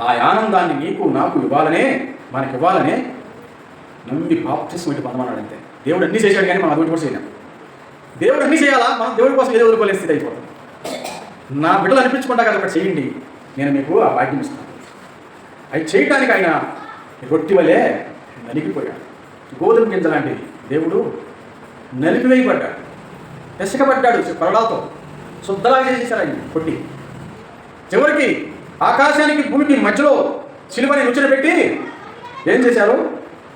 ఆ ఆనందాన్ని నీకు నాకు ఇవ్వాలనే మనకి ఇవ్వాలనే నమ్మి బాప్టిస్ట్ వంటి పొందమన్నాడు అంతే దేవుడు అన్నీ చేశాడు కానీ మనం అటువంటి కూడా చేయలేం. దేవుడు అన్నీ చేయాలా? మనం దేవుడి కోసం ఏదో వదులుకోలే స్థితి అయిపోతుంది. నా బిడ్డలు అనిపించుకుంటా కదా ఒకటి చేయండి. నేను మీకు ఆ భాగ్యం ఇస్తాను. అవి చేయటానికి ఆయన రొట్టి వలె నలిగిపోయాడు. గోధుమ గింజ లాంటిది. దేవుడు నలిపివేయబడ్డాడు. పెసకబడ్డాడు కొరడాలతో శుద్ధలాగా చేసేసారు ఆయన కొట్టి చివరికి ఆకాశానికి భూమికి మధ్యలో సిలువని రుచిన పెట్టి ఏం చేశారు?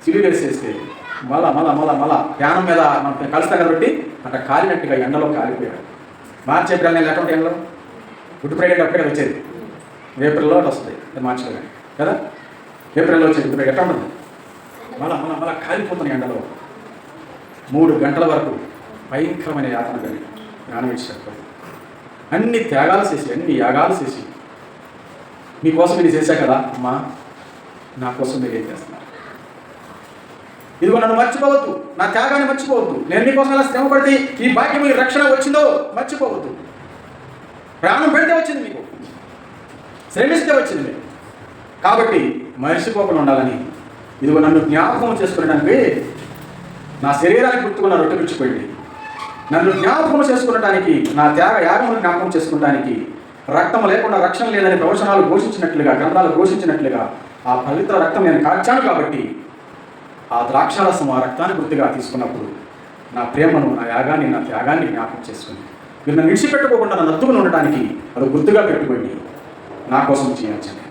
సిలువేసేస్తే మళ్ళా మళ్ళా మళ్ళా మళ్ళా ధ్యానం మీద మనం కలుస్తాం కాబట్టి అక్కడ కాలినట్టుగా ఎండలో కాలిపోయాడు. మార్చి ఏప్రిల్ నెల ఎటువంటి ఎండలో? గుడ్ ఫ్రైడే అప్పుడే వచ్చేది. ఏప్రిల్లో వస్తుంది అది మార్చిలో కానీ కదా? ఏప్రిల్లో వచ్చేది గుడ్ ఫ్రైడే. ఎట్లా ఉంటుంది మళ్ళా మళ్ళా మళ్ళా కాలిపోతున్న ఎండలో. మూడు గంటల వరకు భయంకరమైన యాతన కలిగి ప్రాణం ఇచ్చారు అన్ని త్యాగాలు చేసి అన్ని యాగాలు చేసి మీకోసం ఇది చేశా కదా అమ్మా నా కోసం మీరు ఏం చేస్తున్నారు ఇదిగో నన్ను మర్చిపోవద్దు. నా త్యాగాన్ని మర్చిపోవద్దు. నేను మీకోసం అలా శ్రమ పడితే ఈ భాగ్యం మీ రక్షణ వచ్చిందో మర్చిపోవద్దు. ప్రాణం పెడితే వచ్చింది మీకు. శ్రమిస్తే వచ్చింది మీకు. కాబట్టి మర్చిపోకుండా ఉండాలని ఇదిగో నన్ను జ్ఞాపకం చేసుకునేటానికి నా శరీరానికి గుర్తుకున్న రొట్టె పిచ్చిపోయింది నన్ను జ్ఞాపకం చేసుకునడానికి నా త్యాగ యాగమును జ్ఞాపకం చేసుకోవడానికి రక్తం లేకుండా రక్షణ లేదని ప్రవచనాలు ఘోషించినట్లుగా గ్రంథాలు ఘోషించినట్లుగా ఆ పవిత్ర రక్తం నేను కాచాను కాబట్టి ఆ ద్రాక్షారసం ఆ రక్తాన్ని గుర్తుగా తీసుకున్నప్పుడు నా ప్రేమను నా యాగాన్ని నా త్యాగాన్ని జ్ఞాపకం చేసుకుని మీరు నన్ను విడిచిపెట్టుకోకుండా నన్ను అద్దుకుని ఉండటానికి అది గుర్తుగా పెట్టుకోండి. నా కోసం చేయాల్సింది.